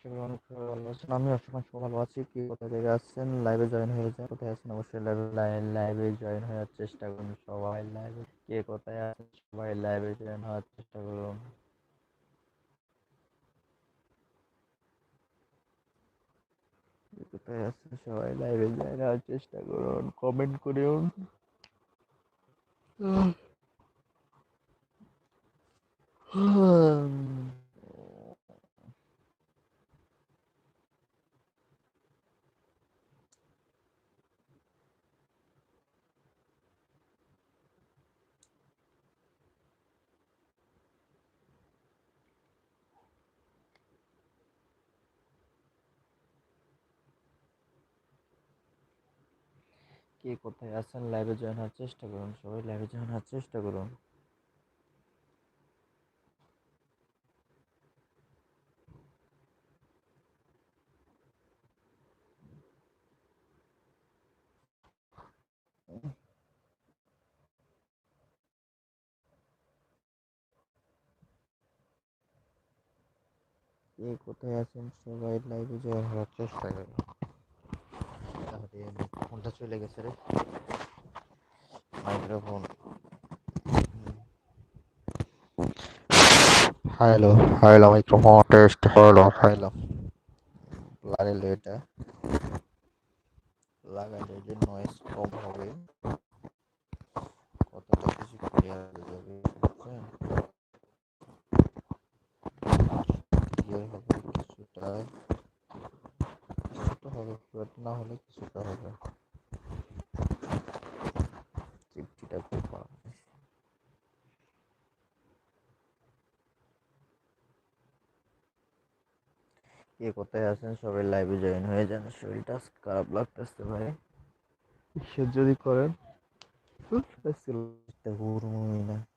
আমি অসময় সবাই ভালো আছি কি কোথা থেকে আসছেন লাইভে জয়েন হয়ে যান কোথায় আছেন অবশ্যই লাইভে জয়েন হওয়ার চেষ্টা করুন সবাই লাইভে কে কোথায় আছেন সবাই লাইভে জয়েন হওয়ার চেষ্টা করুন কোথায় আছেন সবাই লাইভে জয়েন হওয়ার চেষ্টা করুন কমেন্ট করুন কে কোথায় আছেন? লাইভে জয়েন হওয়ার চেষ্টা করুন সবাই। লাইভে জয়েন হওয়ার চেষ্টা করুন। কে কোথায় আছেন? সবাই লাইভে জয়েন হওয়ার চেষ্টা করুন। তাহলে ফোনটা চলে গেছে রে। Microphone. Hello hello microphone test hello hello লাগাইলে এটা লাগাইলে যে নয়েজ কম হবে। কতটা কিছু ক্লিয়ার হয়ে যাবে ক্লিয়ার হবে কিছুটা। হবে খুব একটা না হলে কিছুটা হবে। খুব কে কোথায় আছেন? সবাই লাইভে জয়েন হয়ে যান। শরীরটা খারাপ লাগতেছে ভাই। ঈশ্বর যদি করেন না।